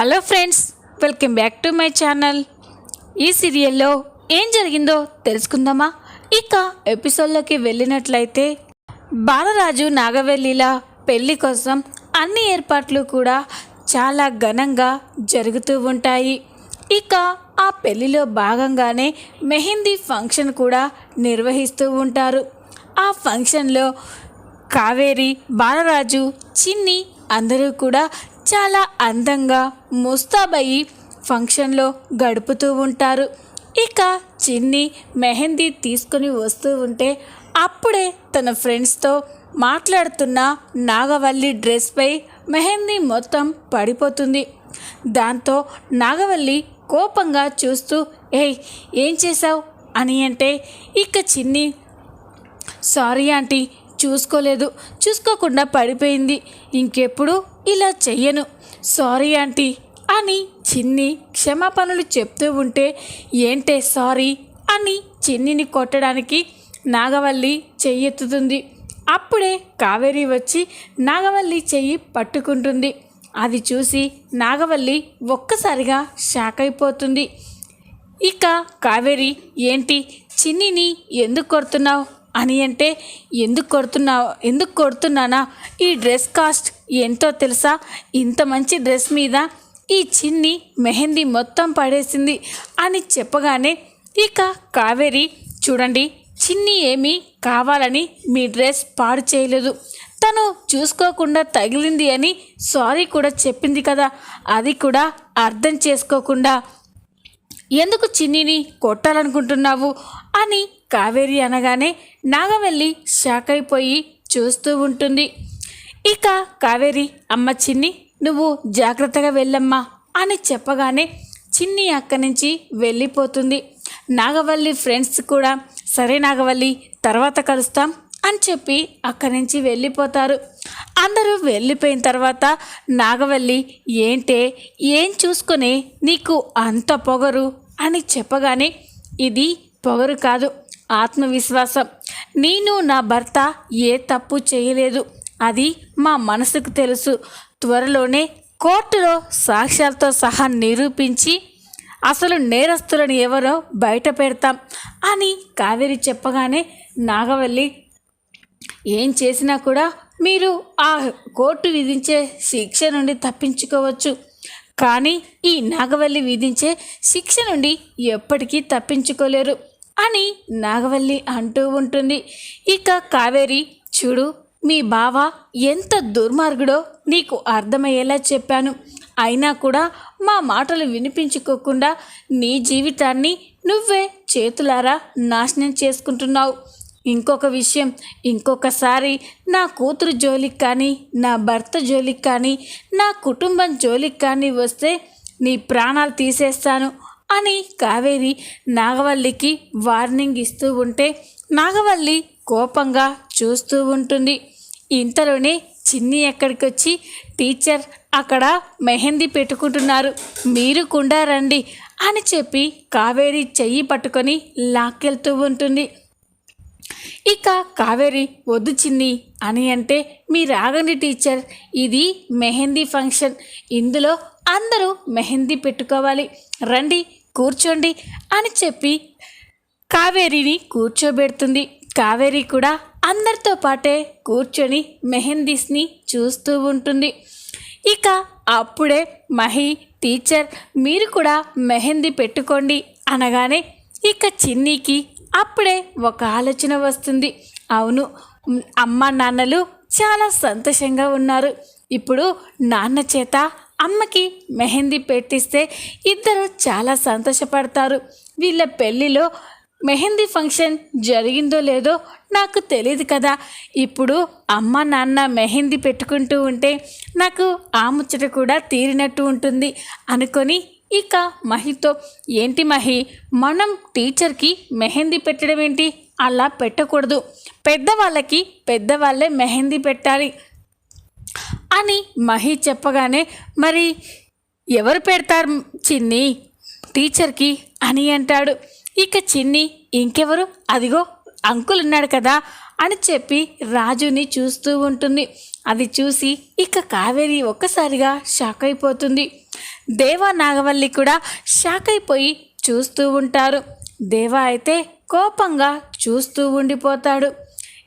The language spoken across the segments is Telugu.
Hello friends welcome back to my channel. ఈ సీరియల్లో ఏం జరిగిందో తెలుసుకుందామా? ఇక ఎపిసోడ్లోకి వెళ్ళినట్లయితే బాలరాజు నాగవెల్లిల పెళ్ళి కోసం అన్ని ఏర్పాట్లు కూడా చాలా ఘనంగా జరుగుతూ ఉంటాయి. ఇక ఆ పెళ్ళిలో భాగంగానే మెహందీ ఫంక్షన్ కూడా నిర్వహిస్తూ ఉంటారు. ఆ ఫంక్షన్లో కావేరి బాలరాజు చిన్ని అందరూ కూడా చాలా అందంగా ముస్తాబయ్యి ఫంక్షన్లో గడుపుతూ ఉంటారు. ఇక చిన్ని మెహందీ తీసుకొని వస్తూ ఉంటే అప్పుడే తన ఫ్రెండ్స్తో మాట్లాడుతున్న నాగవల్లి డ్రెస్పై మెహందీ మొత్తం పడిపోతుంది. దాంతో నాగవల్లి కోపంగా చూస్తూ ఏయ్ ఏం చేశావు? అని అంటే ఇక చిన్ని సారీ ఆంటీ చూసుకోలేదు. చూసుకోకుండా పడిపోయింది. ఇంకెప్పుడు ఇలా చెయ్యను. సారీ ఆంటీ అని చిన్ని క్షమాపణలు చెప్తూ ఉంటే ఏంటే సారీ అని చిన్నిని కొట్టడానికి నాగవల్లి చెయ్యెత్తుతుంది అప్పుడే కావేరి వచ్చి నాగవల్లి చెయ్యి పట్టుకుంటుంది. అది చూసి నాగవల్లి ఒక్కసారిగా షాక్ అయిపోతుంది. ఇక కావేరి ఏంటి చిన్నిని ఎందుకు కొడుతున్నావు? అని అంటే ఎందుకు కొడుతున్నావు ఎందుకు కొడుతున్నానా? ఈ డ్రెస్ కాస్ట్ ఎంతో తెలుసా? ఇంత మంచి డ్రెస్ మీద ఈ చిన్ని మెహందీ మొత్తం పడేసింది అని చెప్పగానే ఇక కావేరి చూడండి చిన్ని ఏమీ కావాలని మీ డ్రెస్ పాడు చేయలేదు. తను చూసుకోకుండా తగిలింది అని సారీ కూడా చెప్పింది కదా అది కూడా అర్థం చేసుకోకుండా. ఎందుకు చిన్నిని కొట్టాలనుకుంటున్నావు? అని కావేరి అనగానే నాగవల్లి షాక్ అయిపోయి చూస్తూ ఉంటుంది. ఇక కావేరి అమ్మ చిన్ని నువ్వు జాగ్రత్తగా వెళ్ళమ్మా అని చెప్పగానే చిన్ని అక్కడి నుంచి వెళ్ళిపోతుంది. నాగవల్లి ఫ్రెండ్స్ కూడా సరే నాగవల్లి తర్వాత కలుస్తాం అని చెప్పి అక్కడి నుంచి వెళ్ళిపోతారు. అందరూ వెళ్ళిపోయిన తర్వాత నాగవల్లి ఏంటే ఏం చూసుకుని నీకు అంత పొగరు అని చెప్పగానే ఇది పొగరు కాదు ఆత్మవిశ్వాసం. నేను నా భర్త ఏ తప్పు చేయలేదు. అది మా మనసుకు తెలుసు. త్వరలోనే కోర్టులో సాక్ష్యాలతో సహా నిరూపించి అసలు నేరస్తులను ఎవరో బయట పెడతాం అని కావేరి చెప్పగానే నాగవల్లి ఏం చేసినా కూడా మీరు ఆ కోర్టు విధించే శిక్ష నుండి తప్పించుకోవచ్చు. కానీ ఈ నాగవల్లి విధించే శిక్ష నుండి ఎప్పటికీ తప్పించుకోలేరు. అని నాగవల్లి అంటూ ఉంటుంది. ఇక కావేరి చూడు మీ బావ ఎంత దుర్మార్గుడో నీకు అర్థమయ్యేలా చెప్పాను. అయినా కూడా మా మాటలు వినిపించుకోకుండా నీ జీవితాన్ని నువ్వే చేతులారా నాశనం చేసుకుంటున్నావు. ఇంకొక విషయం ఇంకొకసారి నా కూతురు జోలికి కానీ నా భర్త జోలికి కానీ నా కుటుంబం జోలికి కానీ వస్తే నీ ప్రాణాలు తీసేస్తాను. అని కావేరి నాగవల్లికి వార్నింగ్ ఇస్తూ ఉంటే నాగవల్లి కోపంగా చూస్తూ ఉంటుంది. ఇంతలోనే చిన్ని ఎక్కడికి వచ్చి టీచర్ అక్కడ మెహందీ పెట్టుకుంటున్నారు. మీరు కూడా రండి అని చెప్పి కావేరి చెయ్యి పట్టుకొని లాక్కెళ్తూ ఉంటుంది. ఇక కావేరి వద్దు చిన్ని అని అంటే మీ రాగండి టీచర్ ఇది మెహందీ ఫంక్షన్. ఇందులో అందరూ మెహందీ పెట్టుకోవాలి. రండి కూర్చోండి అని చెప్పి కావేరిని కూర్చోబెడుతుంది. కావేరి కూడా అందరితో పాటే కూర్చొని మెహందీస్ని చూస్తూ ఉంటుంది. ఇక అప్పుడే మహి టీచర్ మీరు కూడా మెహందీ పెట్టుకోండి అనగానే ఇక చిన్నీకి అప్పుడే ఒక ఆలోచన వస్తుంది. అవును అమ్మ నాన్నలు చాలా సంతోషంగా ఉన్నారు. ఇప్పుడు నాన్న చేత అమ్మకి మెహందీ పెట్టిస్తే ఇద్దరు చాలా సంతోషపడతారు. వీళ్ళ పెళ్ళిలో మెహందీ ఫంక్షన్ జరిగిందో లేదో నాకు తెలియదు కదా. ఇప్పుడు అమ్మ నాన్న మెహందీ పెట్టుకుంటూ ఉంటే నాకు ఆ ముచ్చట కూడా తీరినట్టు ఉంటుంది అనుకొని ఇక మహితో ఏంటి మహి మనం టీచర్కి మెహందీ పెట్టడం ఏంటి? అలా పెట్టకూడదు. పెద్దవాళ్ళకి పెద్దవాళ్ళే మెహందీ పెట్టాలి. అని మహి చెప్పగానే మరి ఎవరు పెడతారు చిన్ని? టీచర్కి? అని అంటాడు. ఇక చిన్ని ఇంకెవరు? అదిగో అంకుల్ ఉన్నాడు కదా అని చెప్పి రాజుని చూస్తూ ఉంటుంది. అది చూసి ఇక కావేరి ఒక్కసారిగా షాక్ అయిపోతుంది. దేవా నాగవల్లి కూడా షాక్ అయిపోయి చూస్తూ ఉంటారు. దేవా అయితే కోపంగా చూస్తూ ఉండిపోతాడు.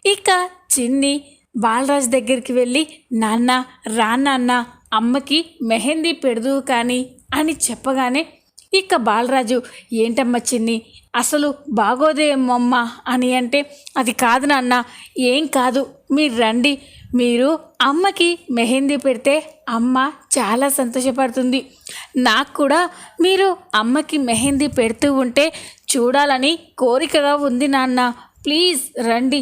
ఇక చిన్ని బాలరాజ్ దగ్గరికి వెళ్ళి నాన్న రా నాన్న అమ్మకి మెహందీ పెడదు కానీ అని చెప్పగానే ఇక బాలరాజు ఏంటమ్మా చిన్ని? అసలు బాగోదేమమ్మ అని అంటే అది కాదు నాన్న ఏం కాదు. మీరు రండి. మీరు అమ్మకి మెహందీ పెడితే అమ్మ చాలా సంతోషపడుతుంది. నాకు కూడా మీరు అమ్మకి మెహందీ పెడుతూ ఉంటే చూడాలని కోరికగా ఉంది నాన్న. ప్లీజ్ రండి.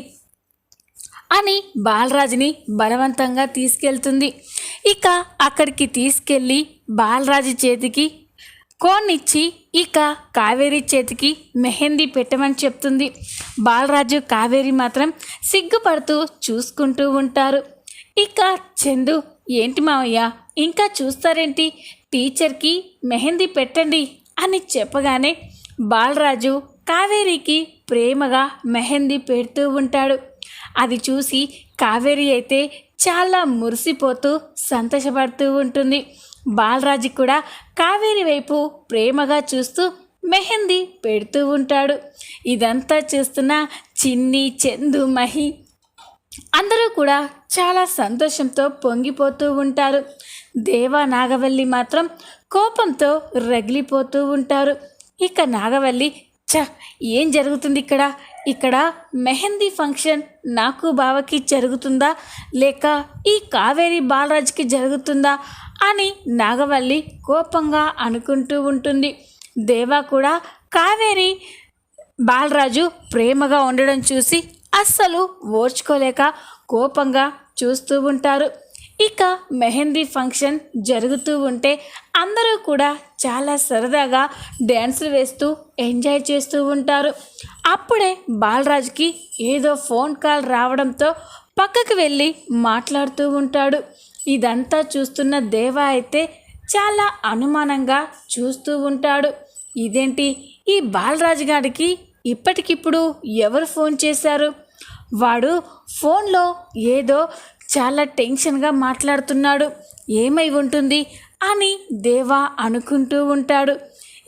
అని బాలరాజుని బలవంతంగా తీసుకెళ్తుంది. ఇక అక్కడికి తీసుకెళ్ళి బాలరాజు చేతికి కోన్నిచ్చి ఇక కావేరి చేతికి మెహందీ పెట్టమని చెప్తుంది. బాలరాజు కావేరి మాత్రం సిగ్గుపడుతూ చూసుకుంటూ ఉంటారు. ఇక చందు ఏంటి మావయ్య ఇంకా చూస్తారేంటి? టీచర్కి మెహందీ పెట్టండి అని చెప్పగానే బాలరాజు కావేరికి ప్రేమగా మెహందీ పెడుతూ ఉంటాడు. అది చూసి కావేరి అయితే చాలా మురిసిపోతూ సంతోషపడుతూ ఉంటుంది. బాలరాజు కూడా కావేరి వైపు ప్రేమగా చూస్తూ మెహందీ పెడుతూ ఉంటాడు. ఇదంతా చూస్తున్న చిన్ని చందు మహి అందరూ కూడా చాలా సంతోషంతో పొంగిపోతూ ఉంటారు. దేవా నాగవల్లి మాత్రం కోపంతో రగిలిపోతూ ఉంటారు. ఇక నాగవల్లి చ ఏం జరుగుతుంది ఇక్కడ? ఇక్కడ మెహందీ ఫంక్షన్ నాకు బావకి జరుగుతుందా లేక ఈ కావేరి బాలరాజ్కి జరుగుతుందా అని నాగవల్లి కోపంగా అనుకుంటూ ఉంటుంది. దేవా కూడా కావేరి బాలరాజు ప్రేమగా ఉండడం చూసి అస్సలు ఓర్చుకోలేక కోపంగా చూస్తూ ఉంటారు. ఇక మెహందీ ఫంక్షన్ జరుగుతూ ఉంటే అందరూ కూడా చాలా సరదాగా డ్యాన్సులు వేస్తూ ఎంజాయ్ చేస్తూ ఉంటారు. అప్పుడే బాలరాజుకి ఏదో ఫోన్ కాల్ రావడంతో పక్కకు వెళ్ళి మాట్లాడుతూ ఉంటాడు. ఇదంతా చూస్తున్న దేవా అయితే చాలా అనుమానంగా చూస్తూ ఉంటాడు. ఇదేంటి? ఈ బాలరాజు గారికి ఇప్పటికిప్పుడు ఎవరు ఫోన్ చేశారు? వాడు ఫోన్లో ఏదో చాలా టెన్షన్గా మాట్లాడుతున్నాడు. ఏమై ఉంటుంది? అని దేవా అనుకుంటూ ఉంటాడు.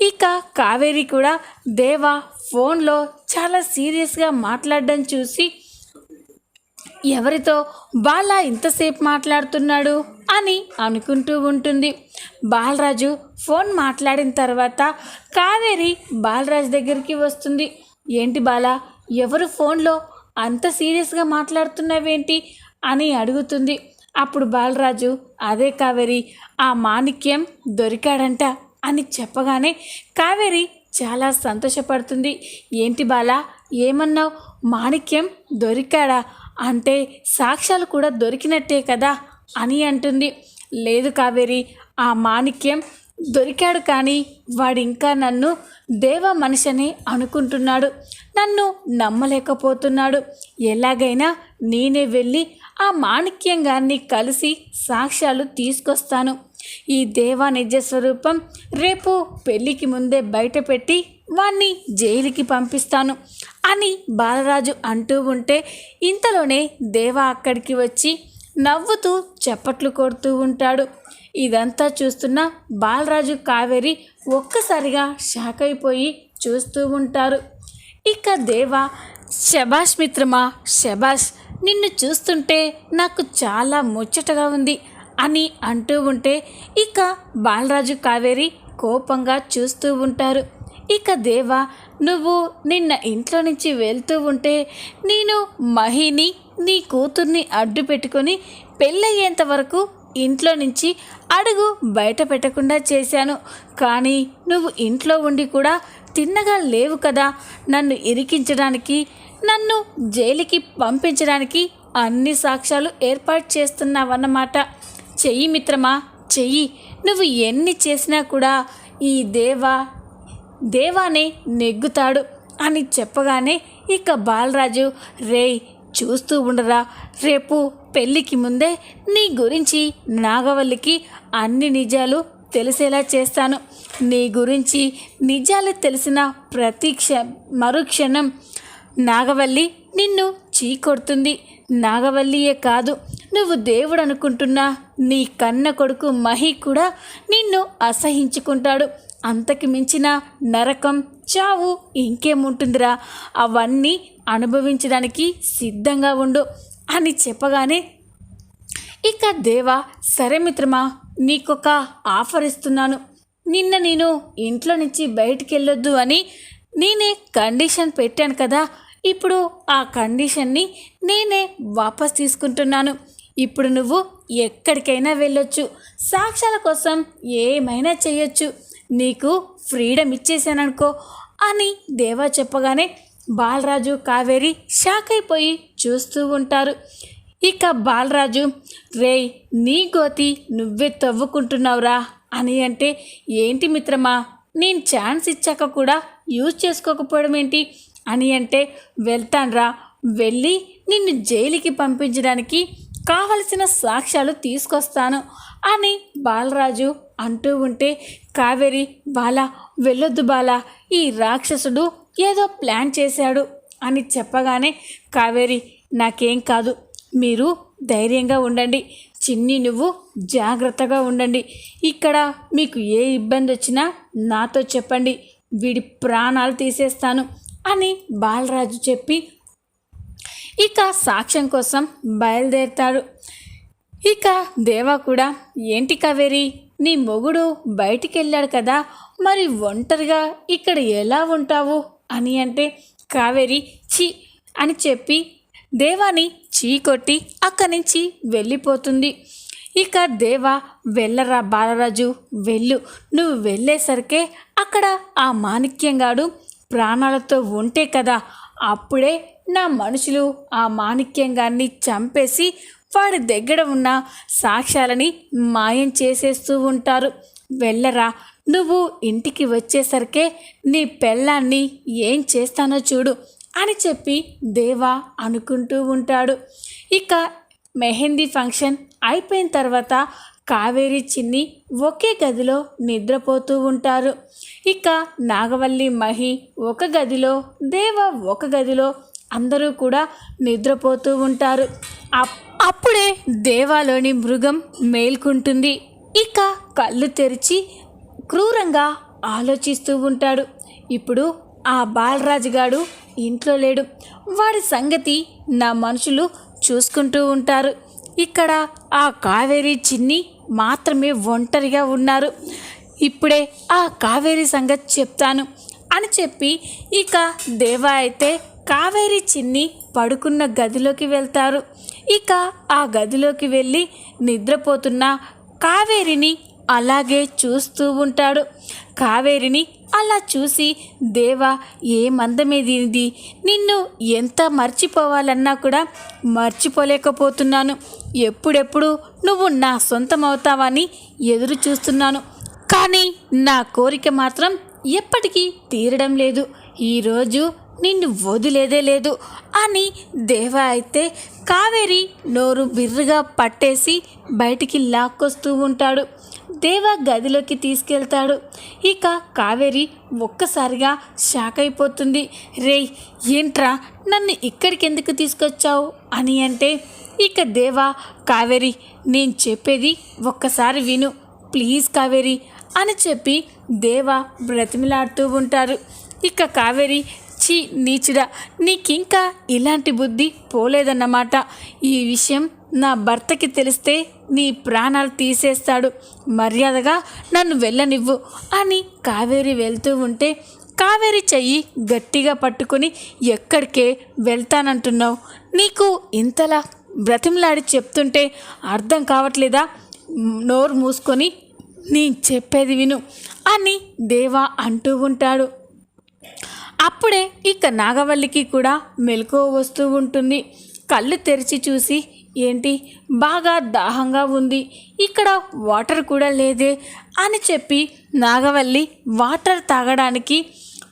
ఇక కావేరి కూడా దేవా ఫోన్లో చాలా సీరియస్గా మాట్లాడడం చూసి ఎవరితో బాల ఇంతసేపు మాట్లాడుతున్నాడు అని అనుకుంటూ ఉంటుంది. బాలరాజు ఫోన్ మాట్లాడిన తర్వాత కావేరి బాలరాజు దగ్గరికి వస్తుంది. ఏంటి బాల ఎవరు ఫోన్లో అంత సీరియస్గా మాట్లాడుతున్నావేంటి అని అడుగుతుంది. అప్పుడు బాలరాజు అదే కావేరి ఆ మాణిక్యం దొరికాడంట అని చెప్పగానే కావేరి చాలా సంతోషపడుతుంది. ఏంటి బాల ఏమన్నావు? మాణిక్యం దొరికాడా? అంటే సాక్ష్యాలు కూడా దొరికినట్టే కదా అని అంటుంది. లేదు కావేరి ఆ మాణిక్యం దొరికాడు కానీ వాడు ఇంకా నన్ను దేవ మనిషిని అనుకుంటున్నాడు. నన్ను నమ్మలేకపోతున్నాడు. ఎలాగైనా నేనే వెళ్ళి ఆ మాణిక్యం గారిని కలిసి సాక్ష్యాలు తీసుకొస్తాను. ఈ దేవా నిజ స్వరూపం రేపు పెళ్ళికి ముందే బయట పెట్టి వాణ్ణి జైలుకి పంపిస్తాను అని బాలరాజు అంటూ ఉంటే ఇంతలోనే దేవా అక్కడికి వచ్చి నవ్వుతూ చప్పట్లు కొడుతూ ఉంటాడు. ఇదంతా చూస్తున్న బాలరాజు కావేరి ఒక్కసారిగా షాక్ అయిపోయి చూస్తూ ఉంటారు. ఇక దేవా శభాష్ మిత్రమా? శభాష్ నిన్ను చూస్తుంటే నాకు చాలా ముచ్చటగా ఉంది అని అంటూ ఉంటే ఇక బాలరాజు కావేరి కోపంగా చూస్తూ ఉంటారు. ఇక దేవా నువ్వు నిన్న ఇంట్లో నుంచి వెళ్తూ ఉంటే నేను మహిని నీ కూతుర్ని అడ్డు పెట్టుకొని పెళ్ళయ్యేంత వరకు ఇంట్లో నుంచి అడుగు బయట పెట్టకుండా చేశాను. కానీ నువ్వు ఇంట్లో ఉండి కూడా తిన్నగా లేవు కదా. నన్ను ఇరికించడానికి నన్ను జైలుకి పంపించడానికి అన్ని సాక్ష్యాలు ఏర్పాటు చేస్తున్నావన్నమాట. చెయ్యి మిత్రమా? చెయ్యి. నువ్వు ఎన్ని చేసినా కూడా ఈ దేవా దేవానే నెగ్గుతాడు అని చెప్పగానే ఇక బాలరాజు రేయ్ చూస్తూ ఉండరా. రేపు పెళ్ళికి ముందే నీ గురించి నాగవల్లికి అన్ని నిజాలు తెలిసేలా చేస్తాను. నీ గురించి నిజాలు తెలిసిన ప్రతి క్ష మరుక్షణం నాగవల్లి నిన్ను చీకొడుతుంది. నాగవల్లియే కాదు నువ్వు దేవుడు అనుకుంటున్నా నీ కన్న కొడుకు మహి కూడా నిన్ను అసహించుకుంటాడు. అంతకి మించిన నరకం చావు ఇంకేముంటుందిరా? అవన్నీ అనుభవించడానికి సిద్ధంగా ఉండు అని చెప్పగానే ఇక దేవా సరే మిత్రమా నీకొక ఆఫర్ ఇస్తున్నాను. నిన్న నేను ఇంట్లో నుంచి బయటికి వెళ్ళొద్దు అని నేనే కండిషన్ పెట్టాను కదా ఇప్పుడు ఆ కండిషన్ని నేనే వాపస్ తీసుకుంటున్నాను. ఇప్పుడు నువ్వు ఎక్కడికైనా వెళ్ళొచ్చు సాక్ష్యాల కోసం ఏమైనా చేయొచ్చు నీకు ఫ్రీడమ్ ఇచ్చేసాననుకో అని దేవా చెప్పగానే బాలరాజు కావేరి షాక్ అయిపోయి చూస్తూ ఉంటారు. ఇక బాలరాజు రేయ్ నీ గోతి నువ్వే తవ్వుకుంటున్నావురా అని అంటే ఏంటి మిత్రమా నేను ఛాన్స్ ఇచ్చాక కూడా యూజ్ చేసుకోకపోవడం ఏంటి? అని అంటే వెళ్తాన్రా. వెళ్ళి నిన్ను జైలుకి పంపించడానికి కావలసిన సాక్ష్యాలు తీసుకొస్తాను అని బాలరాజు అంటూ ఉంటే కావేరి బాల వెళ్ళొద్దు బాల. ఈ రాక్షసుడు ఏదో ప్లాన్ చేశాడు అని చెప్పగానే కావేరి నాకేం కాదు. మీరు ధైర్యంగా ఉండండి. చిన్ని నువ్వు జాగ్రత్తగా ఉండండి. ఇక్కడ మీకు ఏ ఇబ్బంది వచ్చినా నాతో చెప్పండి. వీడి ప్రాణాలు తీసేస్తాను అని బాలరాజు చెప్పి ఇక సాక్ష్యం కోసం బయలుదేరుతాడు. ఇక దేవా కూడా ఏంటి కావేరి? నీ మొగుడు బయటికి వెళ్ళాడు కదా మరి ఒంటరిగా ఇక్కడ ఎలా ఉంటావు? అని అంటే కావేరి చి అని చెప్పి దేవాని చీ కొట్టి అక్కడి నుంచి వెళ్ళిపోతుంది. ఇక దేవా వెళ్ళరా బాలరాజు వెళ్ళు. నువ్వు వెళ్ళేసరికే అక్కడ ఆ మాణిక్యంగాడు ప్రాణాలతో ఉంటే కదా. అప్పుడే నా మనుషులు ఆ మాణిక్యంగాన్ని చంపేసి వాడి దగ్గర ఉన్న సాక్ష్యాలని మాయం చేసేస్తూ ఉంటారు. వెళ్ళరా నువ్వు ఇంటికి వచ్చేసరికే నీ పెళ్ళాన్ని ఏం చేస్తానో చూడు అని చెప్పి దేవా అనుకుంటూ ఉంటాడు. ఇక మెహందీ ఫంక్షన్ అయిపోయిన తర్వాత కావేరి చిన్ని ఒకే గదిలో నిద్రపోతూ ఉంటారు. ఇక నాగవల్లి మహి ఒక గదిలో దేవ ఒక గదిలో అందరూ కూడా నిద్రపోతూ ఉంటారు. అప్- అప్పుడే దేవాలోని మృగం మేల్కుంటుంది. ఇక కళ్ళు తెరిచి క్రూరంగా ఆలోచిస్తూ ఉంటాడు. ఇప్పుడు ఆ బాలరాజు గాడు ఇంట్లో లేడు. వాడి సంగతి నా మనుషులు చూసుకుంటూ ఉంటారు. ఇక్కడ ఆ కావేరి చిన్ని మాత్రమే ఒంటరిగా ఉన్నారు. ఇప్పుడే ఆ కావేరి సంగతి చెప్తాను అని చెప్పి ఇక దేవా అయితే కావేరి చిన్ని పడుకున్న గదిలోకి వెళ్తారు. ఇక ఆ గదిలోకి వెళ్ళి నిద్రపోతున్న కావేరిని అలాగే చూస్తూ ఉంటాడు. కావేరిని అలా చూసి దేవా ఏ మందమేది నిన్ను ఎంత మర్చిపోవాలన్నా కూడా మర్చిపోలేకపోతున్నాను. ఎప్పుడెప్పుడు నువ్వు నా సొంతం అవుతావని ఎదురు చూస్తున్నాను. కానీ నా కోరిక మాత్రం ఎప్పటికీ తీరడం లేదు. ఈరోజు నిన్ను వదిలేదే లేదు అని దేవ అయితే కావేరి నోరు బిర్రుగా పట్టేసి బయటికి లాక్కొస్తూ ఉంటాడు. దేవ గదిలోకి తీసుకెళ్తాడు. ఇక కావేరి ఒక్కసారిగా షాక్ అయిపోతుంది. రేయ్ ఏంట్రా? నన్ను ఇక్కడికి ఎందుకు తీసుకొచ్చావు? అని అంటే ఇక దేవా కావేరి నేను చెప్పేది ఒక్కసారి విను. ప్లీజ్ కావేరి అని చెప్పి దేవా బ్రతిమిలాడుతూ ఉంటారు. ఇక కావేరి ఛీ నీచుడా నీకింకా ఇలాంటి బుద్ధి పోలేదన్నమాట. ఈ విషయం నా భర్తకి తెలిస్తే నీ ప్రాణాలు తీసేస్తాడు. మర్యాదగా నన్ను వెళ్ళనివ్వు అని కావేరి వెళ్తూ ఉంటే కావేరి చెయ్యి గట్టిగా పట్టుకొని ఎక్కడికే వెళ్తానంటున్నావు? నీకు ఇంతలా బ్రతిమలాడి చెప్తుంటే అర్థం కావట్లేదా? నోరు మూసుకొని నేను చెప్పేది విను అని దేవా అంటూ ఉంటాడు. అప్పుడే ఇక నాగవల్లికి కూడా మెలకువ వస్తూ ఉంటుంది. కళ్ళు తెరిచి చూసి ఏంటి? బాగా దాహంగా ఉంది. ఇక్కడ వాటర్ కూడా లేదే అని చెప్పి నాగవల్లి వాటర్ తాగడానికి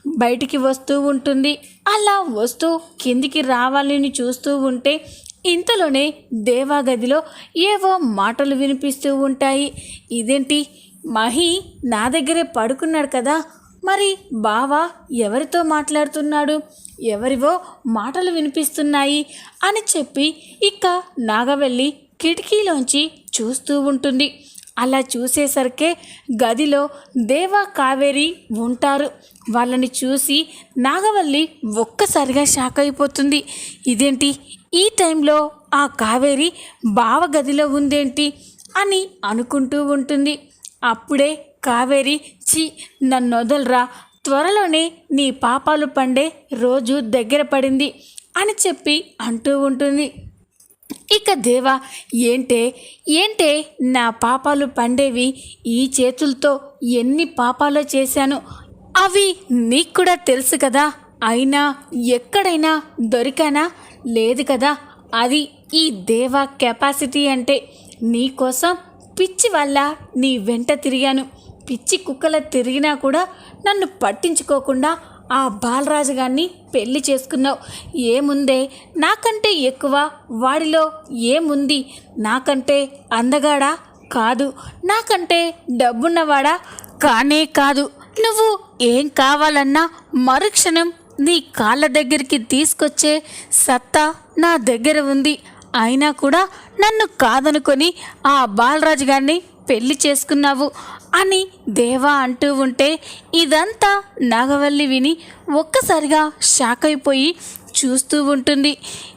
బయటికి వస్తూ ఉంటుంది. అలా వస్తూ కిందికి రావాలని చూస్తూ ఉంటే ఇంతలోనే దేవాగదిలో ఏవో మాటలు వినిపిస్తూ ఉంటాయి. ఇదేంటి? మహి నా దగ్గరే పడుకున్నాడు కదా. మరి బావా ఎవరితో మాట్లాడుతున్నాడు? ఎవరివో మాటలు వినిపిస్తున్నాయి అని చెప్పి ఇక నాగవల్లి కిటికీలోంచి చూస్తూ ఉంటుంది. అలా చూసేసరికే గదిలో దేవా కావేరి ఉంటారు. వాళ్ళని చూసి నాగవల్లి ఒక్కసారిగా షాక్ అయిపోతుంది. ఇదేంటి? ఈ టైంలో ఆ కావేరి బావ గదిలో ఉందేంటి? అని అనుకుంటూ ఉంటుంది. అప్పుడే కావేరి చి నన్ను వదలరా త్వరలోనే నీ పాపాలు పండే రోజు దగ్గర పడింది అని చెప్పి అంటూ ఉంటుంది. ఇక దేవా ఏంటే? ఏంటే నా పాపాలు పండేవి? ఈ చేతులతో ఎన్ని పాపాలు చేశాను? అవి నీకు కూడా తెలుసు కదా. అయినా ఎక్కడైనా దొరికానా? లేదు కదా. అది ఈ దేవా కెపాసిటీ అంటే నీకోసం పిచ్చి వల్ల నీ వెంట తిరిగాను. పిచ్చి కుక్కల తిరిగినా కూడా నన్ను పట్టించుకోకుండా ఆ బాలరాజు గారిని పెళ్ళి చేసుకున్నావు. ఏముందే? నాకంటే ఎక్కువ వాడిలో ఏముంది? నాకంటే అందగాడా? కాదు. నాకంటే డబ్బున్నవాడా? కానే కాదు. నువ్వు ఏం కావాలన్నా మరుక్షణం నీ కాళ్ళ దగ్గరికి తీసుకొచ్చే సత్తా నా దగ్గర ఉంది. అయినా కూడా నన్ను కాదనుకొని ఆ బాలరాజు గారిని పెళ్ళి చేసుకున్నావు. అని దేవా అంటూ ఉంటే ఇదంతా నాగవల్లి విని ఒక్కసారిగా షాక్ అయిపోయి చూస్తూ ఉంటుంది.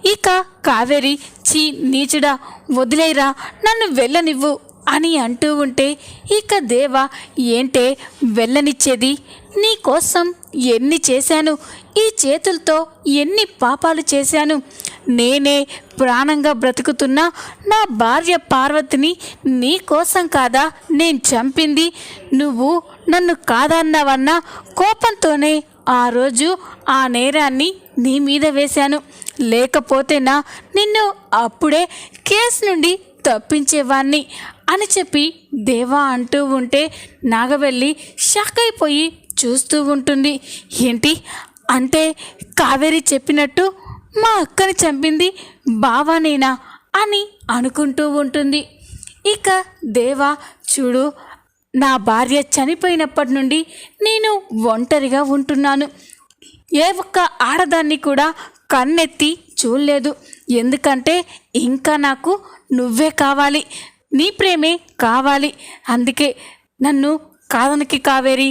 ఇక కావేరి చీ నీచుడా వదిలేరా నన్ను వెళ్ళనివ్వు అని అంటూ ఉంటే ఇక దేవ ఏంటే వెళ్ళనిచ్చేది? నీ కోసం ఎన్ని చేశాను? ఈ చేతులతో ఎన్ని పాపాలు చేశాను? నేనే ప్రాణంగా బ్రతుకుతున్న నా భార్య పార్వతిని నీ కోసం కాదా? నేను చంపింది నువ్వు నన్ను కాదన్నావన్న కోపంతోనే ఆ రోజు ఆ నేరాన్ని నీ మీద వేశాను. లేకపోతేనా నిన్ను అప్పుడే కేసు నుండి తప్పించేవాణ్ణి అని చెప్పి దేవా అంటూ ఉంటే నాగవెల్లి షాక్ అయిపోయి చూస్తూ ఉంటుంది. ఏంటి? అంటే కావేరి చెప్పినట్టు మా అక్కని చంపింది బావనేనా అని అనుకుంటూ ఉంటుంది. ఇక దేవా చూడు నా భార్య చనిపోయినప్పటి నుండి నేను ఒంటరిగా ఉంటున్నాను. ఏ ఒక్క ఆడదాన్ని కూడా కన్నెత్తి చూడలేదు. ఎందుకంటే ఇంకా నాకు నువ్వే కావాలి. నీ ప్రేమే కావాలి. అందుకే నన్ను కాదనకి కావేరి.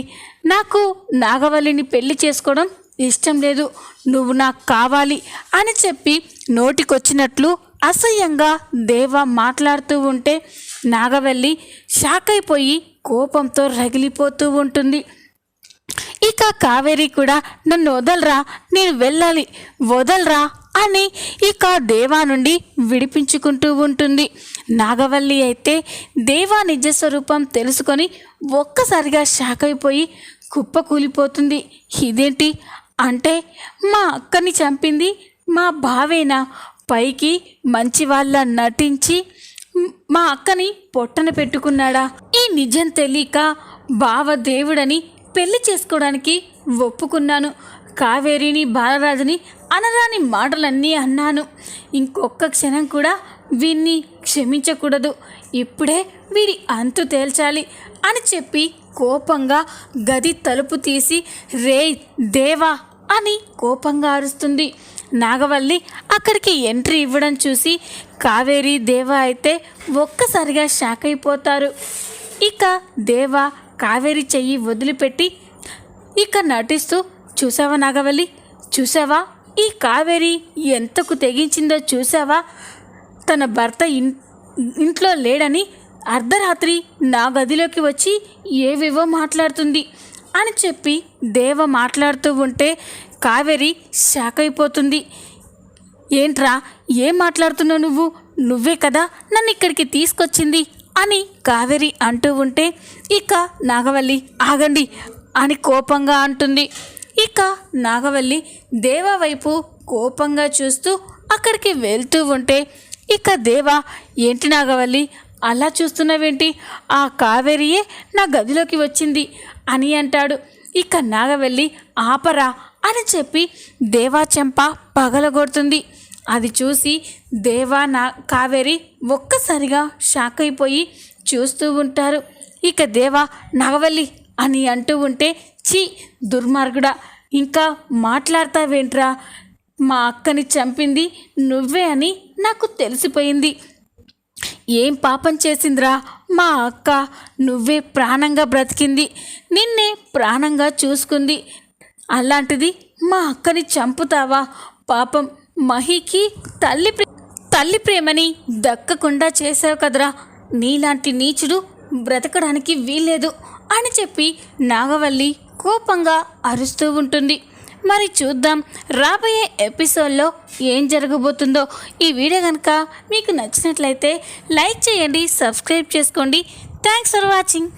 నాకు నాగవల్లిని పెళ్ళి చేసుకోవడం ఇష్టం లేదు. నువ్వు నాకు కావాలి అని చెప్పి నోటికొచ్చినట్లు అసహ్యంగా దేవ మాట్లాడుతూ ఉంటే నాగవల్లి షాక్ అయిపోయి కోపంతో రగిలిపోతూ ఉంటుంది. ఇక కావేరి కూడా నన్ను వదలరా నేను వెళ్ళాలి. వదలరా అని ఇక దేవా నుండి విడిపించుకుంటూ ఉంటుంది. నాగవల్లి అయితే దేవా నిజ స్వరూపం తెలుసుకొని ఒక్కసారిగా షాక్ అయిపోయి కుప్ప కూలిపోతుంది ఇదేంటి? అంటే మా అక్కని చంపింది మా బావేనా? పైకి మంచి వాళ్ళ నటించి మా అక్కని పొట్టన పెట్టుకున్నాడా? ఈ నిజం తెలియక బావ దేవుడని పెళ్ళి చేసుకోవడానికి ఒప్పుకున్నాను. కావేరిని బాలరాజుని అనరాని మాటలన్నీ అన్నాను. ఇంకొక్క క్షణం కూడా వీన్ని క్షమించకూడదు. ఇప్పుడే వీరి అంతు తేల్చాలి అని చెప్పి కోపంగా గది తలుపు తీసి రే దేవా అని కోపంగా అరుస్తుంది. నాగవల్లి అక్కడికి ఎంట్రీ ఇవ్వడం చూసి కావేరి దేవ అయితే ఒక్కసారిగా షాక్ అయిపోతారు. ఇక దేవ కావేరి చెయ్యి వదిలిపెట్టి ఇక నటిస్తూ చూసావా నాగవల్లి? చూసావా? ఈ కావేరి ఎంతకు తెగించిందో చూసావా తన భర్త ఇన్ ఇంట్లో లేడని అర్ధరాత్రి నా గదిలోకి వచ్చి ఏవేవో మాట్లాడుతుంది అని చెప్పి దేవ మాట్లాడుతూ ఉంటే కావేరి షాక్ అయిపోతుంది ఏంట్రా ఏం మాట్లాడుతున్నావు నువ్వు? నువ్వే కదా నన్ను ఇక్కడికి తీసుకొచ్చింది అని కావేరి అంటూ ఉంటే ఇక నాగవల్లి ఆగండి అని కోపంగా అంటుంది. ఇక నాగవల్లి దేవ వైపు కోపంగా చూస్తూ అక్కడికి వెళ్తూ ఉంటే ఇక దేవా ఏంటి నాగవల్లి? అలా చూస్తున్నావేంటి? ఆ కావేరియే నా గదిలోకి వచ్చింది అని అంటాడు. ఇక నాగవల్లి ఆపరా అని చెప్పి దేవా చెంప పగలగొడుతుంది. అది చూసి దేవా నా కావేరి ఒక్కసారిగా షాక్ అయిపోయి చూస్తూ ఉంటారు. ఇక దేవా నాగవల్లి అని అంటూ ఉంటే చి దుర్మార్గుడా ఇంకా మాట్లాడతావేంట్రా? మా అక్కని చంపింది నువ్వే అని నాకు తెలిసిపోయింది. ఏం పాపం చేసిందిరా? మా అక్క నువ్వే ప్రాణంగా బ్రతికింది. నిన్నే ప్రాణంగా చూసుకుంది. అలాంటిది మా అక్కని చంపుతావా? పాపం మహికి తల్లి ప్రే- తల్లి ప్రేమని దక్కకుండా చేసావు కదరా. నీలాంటి నీచుడు బ్రతకడానికి వీల్లేదు. అని చెప్పి నాగవల్లి కోపంగా అరుస్తూ ఉంటుంది. మరి చూద్దాం రాబోయే ఎపిసోడ్లో ఏం జరగబోతుందో. ఈ వీడియో కనుక మీకు నచ్చినట్లయితే లైక్ చేయండి సబ్స్క్రైబ్ చేసుకోండి. Thanks for watching.